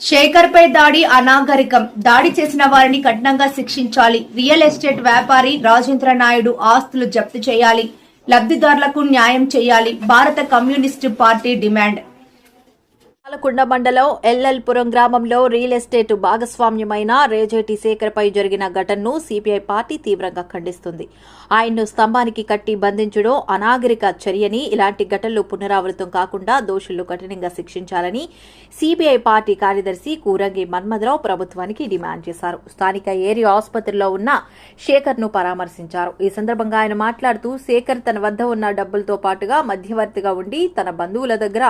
శేఖర్ పై దాడి అనాగరికం. దాడి చేసిన వారిని కఠినంగా శిక్షించాలి. రియల్ ఎస్టేట్ వ్యాపారి రాజేంద్ర నాయుడు ఆస్తులు జప్తు చేయాలి. లబ్ధిదారులకు న్యాయం చేయాలి. భారత కమ్యూనిస్టు పార్టీ డిమాండ్. పాలకొండ మండలం ఎల్ఎల్పురం గ్రామంలో రియల్ ఎస్టేట్ భాగస్వామ్యమైన రేజేటి శేఖర్పై జరిగిన ఘటనను సిపిఐ పార్టీ తీవ్రంగా ఖండిస్తుంది. ఆయన్ను స్తంభానికి కట్టి బంధించడం అనాగరిక చర్యని ఇలాంటి ఘటనలు పునరావృతం కాకుండా దోషులు కఠినంగా శిక్షించాలని సిపిఐ పార్టీ కార్యదర్శి కూరంగి మన్మథరావు ప్రభుత్వానికి డిమాండ్ చేశారు. స్థానిక ఏరియా ఆసుపత్రిలో ఉన్న శేఖర్ను పరామర్శించారు. ఈ సందర్భంగా ఆయన మాట్లాడుతూ శేఖర్ తన వద్ద ఉన్న డబ్బులతో పాటుగా మధ్యవర్తిగా ఉండి తన బంధువుల దగ్గర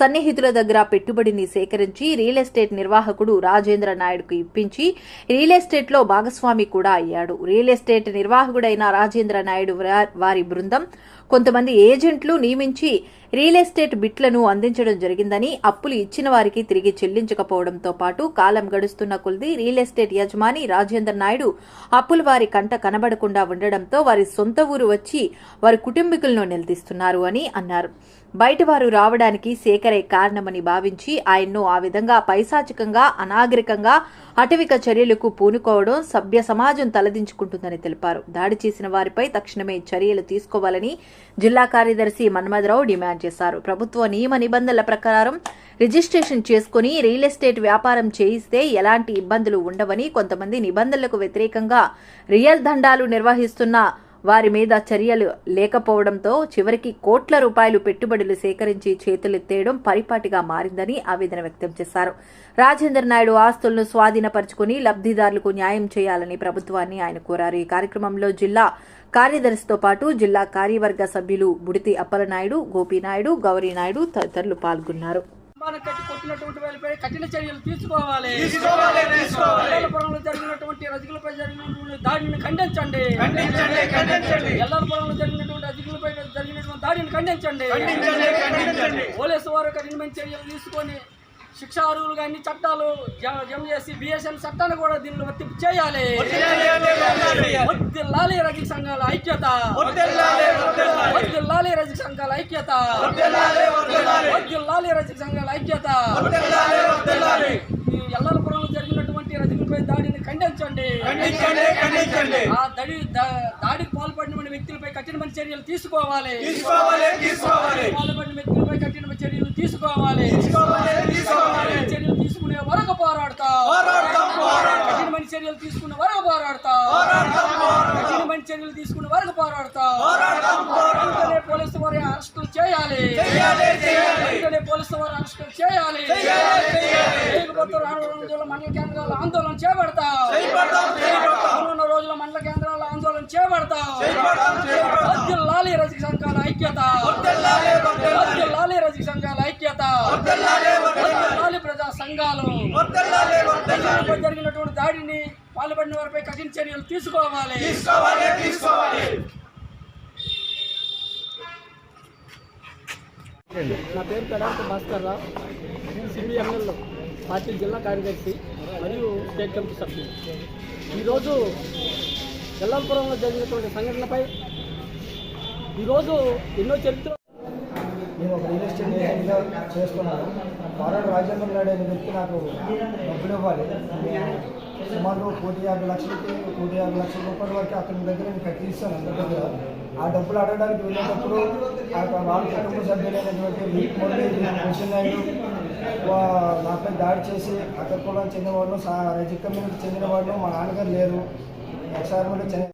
సన్నిహితుల దగ్గర పెట్టుబడిని సేకరించి రియల్ ఎస్టేట్ నిర్వాహకుడు రాజేంద్ర నాయుడుకు ఇప్పించి రియల్ ఎస్టేట్లో భాగస్వామి కూడా అయ్యాడు. రియల్ ఎస్టేట్ నిర్వాహకుడైన రాజేంద్ర నాయుడు వారి బృందం కొంతమంది ఏజెంట్లు నియమించి రియల్ ఎస్టేట్ బిట్లను అందించడం జరిగిందని అప్పులు ఇచ్చిన వారికి తిరిగి చెల్లించకపోవడంతో పాటు కాలం గడుస్తున్న కొద్ది రియల్ ఎస్టేట్ యజమాని రాజేంద్ర నాయుడు అప్పులు వారి కంట కనబడకుండా ఉండడంతో వారి సొంత ఊరు వచ్చి వారి కుటుంబీకులను నిలదీస్తున్నారు అని అన్నారు. బయట వారు రావడానికి శేఖరే కారణమని భావించి ఆయన్ను ఆ విధంగా పైశాచికంగా అనాగరికంగా అటవిక చర్యలకు పూనుకోవడం సభ్య సమాజం తలదించుకుంటుందని తెలిపారు. దాడి చేసిన వారిపై తక్షణమే చర్యలు తీసుకోవాలని జిల్లా కార్యదర్శి మన్మధరావు డిమాండ్ చేశారు. ప్రభుత్వ నియమ నిబంధనల ప్రకారం రిజిస్ట్రేషన్ చేసుకుని రియల్ ఎస్టేట్ వ్యాపారం చేయిస్తే ఎలాంటి ఇబ్బందులు ఉండవని కొంతమంది నిబంధనలకు వ్యతిరేకంగా రియల్ దండాలు నిర్వహిస్తున్న వారి మీద చర్యలు లేకపోవడంతో చివరికి కోట్ల రూపాయలు పెట్టుబడులు సేకరించి చేతులెత్తేయడం పరిపాటిగా మారిందని ఆవేదన వ్యక్తం చేశారు. రాజేంద్ర నాయుడు ఆస్తులను స్వాధీనపరుచుకుని లబ్ధిదారులకు న్యాయం చేయాలని ప్రభుత్వాన్ని ఆయన కోరారు. ఈ కార్యక్రమంలో జిల్లా కార్యదర్శితో పాటు జిల్లా కార్యవర్గ సభ్యులు బుడితి అప్పలనాయుడు గోపీనాయుడు గౌరీనాయుడు తదితరులు పాల్గొన్నారు. స్తంభానికి కట్టి కొట్టినటువంటి వారిపై కఠిన చర్యలు తీసుకోవాలి. ఎల్లపురంలో జరిగినటువంటి రజకులపై జరిగినటువంటి దాడిని ఖండించండి. ఖండించండి ఎల్లపురంలో జరిగినటువంటి రజకులపై జరిగినటువంటి దాడిని ఖండించండి. పోలీసు వారు కఠినమైన చర్యలు తీసుకొని శిక్షా అర్హులుగా అన్ని చట్టాలు జమ చేసి బిఎస్ఎన్ చట్టాన్ని కూడా దీనిలో వర్తింపు చేయాలి. వర్ధిల్లాలి రజక సంఘాల ఐక్యత. వర్ధిల్లాలి రజక సంఘాల ఐక్యత. వర్ధిల్లాలి రజక సంఘాల ఐక్యత. ఈ ఎల్లపురంలో జరిగినటువంటి రజకులపై దాడిని ఖండించండి. ఆ దడి దాడికి పాల్పడిన వ్యక్తులపై కఠినమైన చర్యలు తీసుకోవాలి. పాల్పడిన వ్యక్తులపై కఠిన చర్యలు తీసుకోవాలి. చర్యలు తీసుకునే వరకు పోరాడతా. కఠినమైన చర్యలు తీసుకునే వరకు పోరాడతా. కఠినమైన చర్యలు తీసుకునే వరకు పోరాడతా. వెంటనే పోలీసు వారి అరెస్టులు చేయాలి. వెంటనే పోలీసు వారి అరెస్టులు చేయాలి. రానున్న రోజుల్లో మండల కేంద్రాల ఆందోళన చేపడతా రానున్న రోజుల మండల కేంద్రాల ఆందోళన చేపడతా లాలి రజక సంఘాల ఐక్యత. లాలి రజక సంఘాల ఐక్యత. లాలి ప్రజా సంఘాలు. జరిగినటువంటి దాడిని పాల్పడిన వారిపై కఠిన చర్యలు తీసుకోవాలి. నా పేరు పెడార్త భాస్కర్ రావు. సిబిఎంఎల్ పార్టీ జిల్లా కార్యదర్శి మరియు స్టేట్ కమిటీ సభ్యులు ఈరోజు ఎల్లంపురంలో జరిగినటువంటి సంఘటనపై ఈరోజు ఎన్నో చరిత్ర నేను ఒక రియల్ ఎస్టేట్ ఏజెంట్గా చేస్తున్నాను వారాడు రాజేంద్ర నాయుడు అనే వ్యక్తి నాకు డబ్బులు ఇవ్వాలి. సుమారు కోటి యాభై లక్షలకి కోటి యాభై లక్షల రూపాయల వరకు అతని దగ్గర నేను కట్టిస్తాను అందరి దగ్గర. ఆ డబ్బులు అడగడానికి వెళ్ళేటప్పుడు ఆ వాళ్ళ కుటుంబ సభ్యులైనటువంటి కృష్ణ నాయుడు నాపై దాడి చేసి అక్కడ కూడా చెందినవాడు వాళ్ళు రజిక్ చెందిన వాళ్ళు మా నాన్నగారు లేరు. ఒకసారి కూడా చెందిన